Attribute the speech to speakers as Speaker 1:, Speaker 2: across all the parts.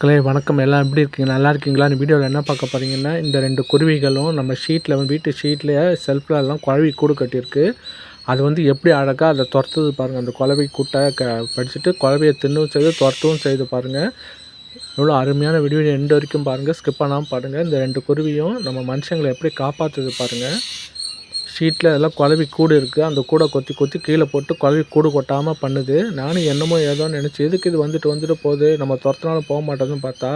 Speaker 1: மக்களே வணக்கம் எல்லாம் எப்படி இருக்கீங்க நல்லா இருக்கீங்களா இந்த வீடியோவில் என்ன பார்க்க போகிறீங்கன்னா இந்த ரெண்டு குருவிகளும் நம்ம ஷீட்டில் வீட்டு ஷீட்டில் செல்ஃப்லலாம் குழவி கூடு கட்டியிருக்கு அது வந்து எப்படி அழகாக அதை துரத்துது பாருங்கள் அந்த குழவை கூட்டை க படிச்சுட்டு குழவையை தின்னும் செய்து துரத்தவும் செய்து பாருங்கள் எவ்வளோ அருமையான வீடியோ எண்டு வரைக்கும் பாருங்கள் ஸ்கிப் பண்ணாமல் பாருங்கள் இந்த ரெண்டு குருவியும் நம்ம மனுஷங்களை எப்படி காப்பாற்றுது பாருங்கள் ஷீட்டில் எல்லாம் குழவி கூடு இருக்குது அந்த கூடை கொத்தி கொத்தி கீழே போட்டு குழவி கூடு கொட்டாமல் பண்ணுது நானும் என்னமோ ஏதோன்னு நினச்சி எதுக்கு இது வந்துட்டு வந்துட்டு போகுது நம்ம துரத்தினாலும் போக மாட்டேதுன்னு பார்த்தா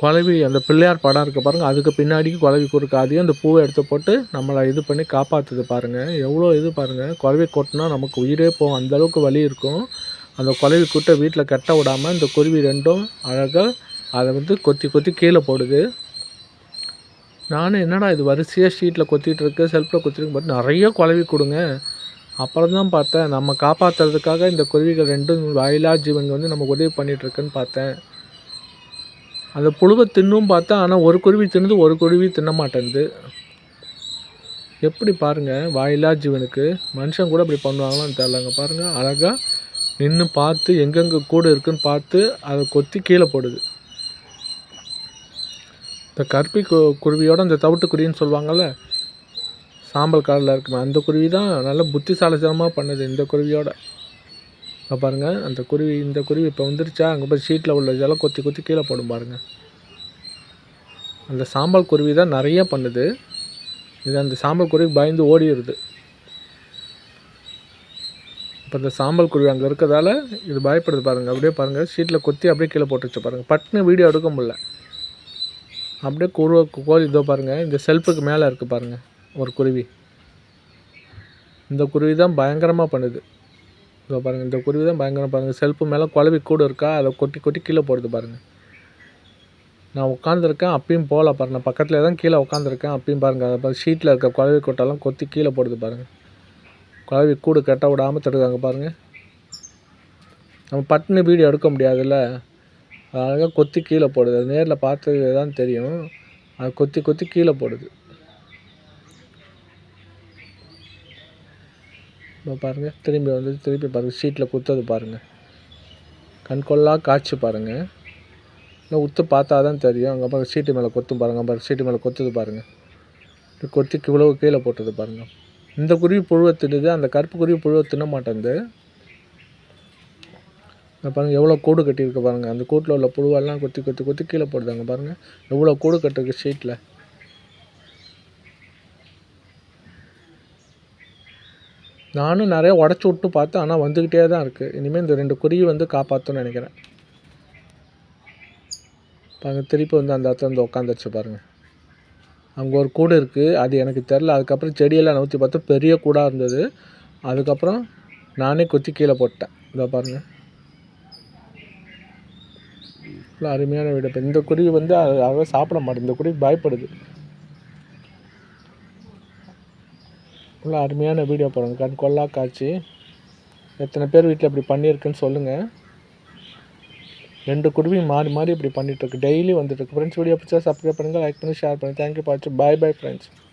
Speaker 1: குழவி அந்த பிள்ளையார் படம் இருக்குது பாருங்கள் அதுக்கு பின்னாடிக்கு குழவி குறுக்கு அதையும் அந்த பூவை எடுத்து போட்டு நம்மளை இது பண்ணி காப்பாற்றுது பாருங்கள் எவ்வளோ இது பாருங்கள் குழவி கொட்டினா நமக்கு உயிரே போகும் அந்தளவுக்கு வலி இருக்கும் அந்த குழவி கூட்டை வீட்டில் கட்ட விடாமல் இந்த குருவி ரெண்டும் அழகாக அதை வந்து கொத்தி கொத்தி கீழே போடுது நானும் என்னடா இது வரிசையாக ஸ்ட்ரீட்டில் கொத்திட்டு இருக்கு செல்ஃபில் கொத்திருக்கு பட் நிறைய குழவி கொடுங்க அப்புறம் தான் பார்த்தேன் நம்ம காப்பாற்றுறதுக்காக இந்த குருவிகள் ரெண்டும் வாயிலா ஜீவன் வந்து நம்ம உதவி பண்ணிகிட்ருக்குன்னு பார்த்தேன் அந்த புழுவை தின்னும் பார்த்தேன் ஆனால் ஒரு குருவி தின்னுது ஒரு குருவி தின்ன மாட்டேங்குது எப்படி பாருங்கள் வாயிலா ஜீவனுக்கு மனுஷன் கூட இப்படி பண்ணுவாங்களான்னு தெரிலங்க பாருங்கள் அழகாக நின்று பார்த்து எங்கெங்கே கூடு இருக்குன்னு பார்த்து அதை கொத்தி கீழே போடுது இந்த கற்பி கு குருவியோட இந்த தவிட்டுக்குருவின்னு சொல்லுவாங்கள்ல சாம்பல் காலில் இருக்குமே அந்த குருவி தான் நல்ல புத்திசாலித்தனமாக பண்ணுது இந்த குருவியோட இப்போ பாருங்கள் அந்த குருவி இந்த குருவி இப்போ வந்துருச்சா அங்கே போய் ஷீட்டில் உள்ள இதெல்லாம் கொத்தி கொத்தி கீழே போடும் பாருங்கள் அந்த சாம்பல் குருவி தான் நிறைய பண்ணுது இது அந்த சாம்பல் குருவி பயந்து ஓடிடுது இப்போ இந்த சாம்பல் குருவி அங்கே இருக்கிறதால இது பயப்படுது பாருங்கள் அப்படியே பாருங்கள் ஷீட்டில் கொத்தி அப்படியே கீழே போட்டு வச்சு பாருங்கள் பட்டுன்னு வீடியோ எடுக்க முடியல அப்படியே குருவை கோழி இதோ பாருங்கள் இந்த செல்ஃபுக்கு மேலே இருக்குது பாருங்கள் ஒரு குருவி இந்த குருவி தான் பயங்கரமாக பண்ணுது இதோ பாருங்கள் இந்த குருவி தான் பயங்கரமாக பாருங்கள் செல்ஃபு மேலே குழவி கூடு இருக்கா அதை கொட்டி கொட்டி கீழே போடுது பாருங்கள் நான் உட்காந்துருக்கேன் அப்பயும் போகல பாருங்கள் பக்கத்தில் தான் கீழே உட்காந்துருக்கேன் அப்பயும் பாருங்கள் அதை பார்த்து ஷீட்டில் இருக்க குழவி கொட்டெல்லாம் கொத்தி கீழே போடுது பாருங்கள் குழவி கூடு கட்ட விடாமல் தடுக்காங்க பாருங்கள் நம்ம பட்டுன்னு வீடியோ எடுக்க முடியாதுல்ல அழகாக கொத்தி கீழே போடுது அது நேரில் பார்த்தது தான் தெரியும் அது கொத்தி கொத்தி கீழே போடுது இப்போ பாருங்கள் திரும்பி வந்து திருப்பி பாருங்கள் சீட்டில் குத்துறது பாருங்கள் கண்கொள்ளாக காய்ச்சி பாருங்கள் இன்னும் உத்து பார்த்தா தான் தெரியும் அங்கே பாருங்கள் சீட்டு மேலே கொத்தும் பாருங்கள் பாருங்கள் சீட்டு மேலே கொத்துது பாருங்கள் கொத்தி இவ்வளவு கீழே போட்டது பாருங்கள் இந்த குருவி புழுவை தின்னுது அந்த கருப்பு குருவி புழுவை தின்ன மாட்டேங்குது இங்கே பாருங்கள் எவ்வளோ கூடு கட்டியிருக்கு பாருங்கள் அந்த கூட்டில் உள்ள புழுவெல்லாம் கொத்தி கொத்தி கொத்தி கீழே போடுதாங்க பாருங்கள் எவ்வளோ கூடு கட்டுருக்கு ஷீட்டில் நானும் நிறைய உடச்சி விட்டு பார்த்தேன் ஆனால் வந்துக்கிட்டே தான் இருக்குது இனிமேல் இந்த ரெண்டு குருவி வந்து காப்பாற்றணும்னு நினைக்கிறேன் பாருங்கள் திருப்பி வந்து அந்த இடத்துல வந்து உட்காந்துருச்சு பாருங்கள் அங்கே ஒரு கூடு இருக்குது அது எனக்கு தெரில அதுக்கப்புறம் செடியெல்லாம் நூற்றி பார்த்தா பெரிய கூடாக இருந்தது அதுக்கப்புறம் நானே கொத்தி கீழே போட்டேன் இதை பாருங்கள் இவ்வளோ அருமையான வீடு இப்போ இந்த குருவி வந்து அழகாக சாப்பிட மாட்டேன் இந்த குருவி பயப்படுது இவ்வளோ அருமையான வீடியோ பாருங்கள் கண் கொள்ளா காய்ச்சி எத்தனை பேர் வீட்டில் இப்படி பண்ணியிருக்குன்னு சொல்லுங்கள் ரெண்டு குருவி மாறி மாறி இப்படி பண்ணிகிட்ருக்கு டெய்லி வந்துட்டுருக்கு ஃப்ரெண்ட்ஸ் வீடியோ பிடிச்சா சப்ஸ்கிரைப் பண்ணுங்கள் லைக் பண்ணி ஷேர் பண்ணுங்கள் தேங்க்யூ பாய் பாய் ஃப்ரெண்ட்ஸ்